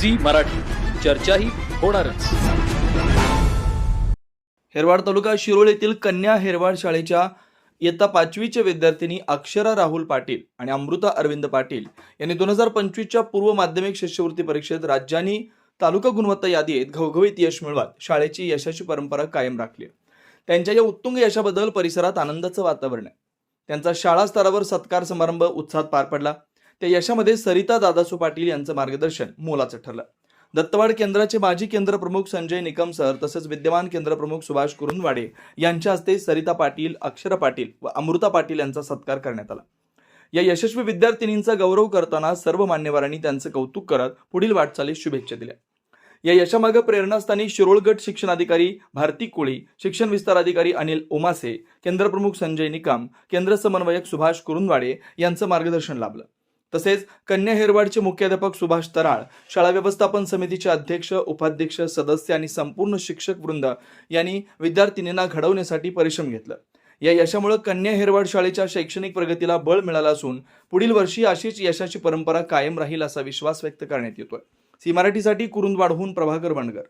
Zee Marathi. चर्चाही होणारच. हेरवाड तालुका शिरोळ येथील कन्या हेरवाड शाळेच्या इयत्ता पाचवीच्या विद्यार्थिनी अक्षरा राहुल पाटील आणि अमृता अरविंद पाटील यांनी दोन हजार पंचवीसच्या पूर्व माध्यमिक शिष्यवृत्ती परीक्षेत राज्यांनी तालुका गुणवत्ता यादीत घवघवीत यश मिळवत शाळेची यशाची परंपरा कायम राखली त्यांच्या या उत्तुंग यशाबद्दल परिसरात आनंदाचं वातावरण आहे. त्यांचा शाळा स्तरावर सत्कार समारंभ उत्साहात पार पडला. त्या यशामध्ये सरिता दादासू पाटील यांचं मार्गदर्शन मोलाचं ठरलं. दत्तवाड केंद्राचे माजी केंद्र प्रमुख संजय निकम सर तसेच विद्यमान केंद्र प्रमुख सुभाष कुरुंदवाडे यांच्या हस्ते सरिता पाटील अक्षरा पाटील व अमृता पाटील यांचा सत्कार करण्यात आला. या यशस्वी विद्यार्थिनींचा गौरव करताना सर्व मान्यवरांनी त्यांचं कौतुक करत पुढील वाटचालीस शुभेच्छा दिल्या. या यशामागे प्रेरणास्थानी शिरोळगट शिक्षणाधिकारी भारती कोळी शिक्षण विस्तार अधिकारी अनिल ओमासे केंद्रप्रमुख संजय निकम केंद्र समन्वयक सुभाष कुरुंदवाडे यांचं मार्गदर्शन लाभलं. तसेच कन्या हेरवाडचे मुख्याध्यापक सुभाष तराळ शाळा व्यवस्थापन समितीचे अध्यक्ष उपाध्यक्ष सदस्य आणि संपूर्ण शिक्षक वृंद यांनी विद्यार्थिनींना घडवण्यासाठी परिश्रम घेतलं. या यशामुळे कन्या हेरवाड शाळेच्या शैक्षणिक प्रगतीला बळ मिळालं असून पुढील वर्षी अशीच यशाची परंपरा कायम राहील असा विश्वास व्यक्त करण्यात येतोय. सी मराठीसाठी कुरुंदवाडहून प्रभाकर बंडगर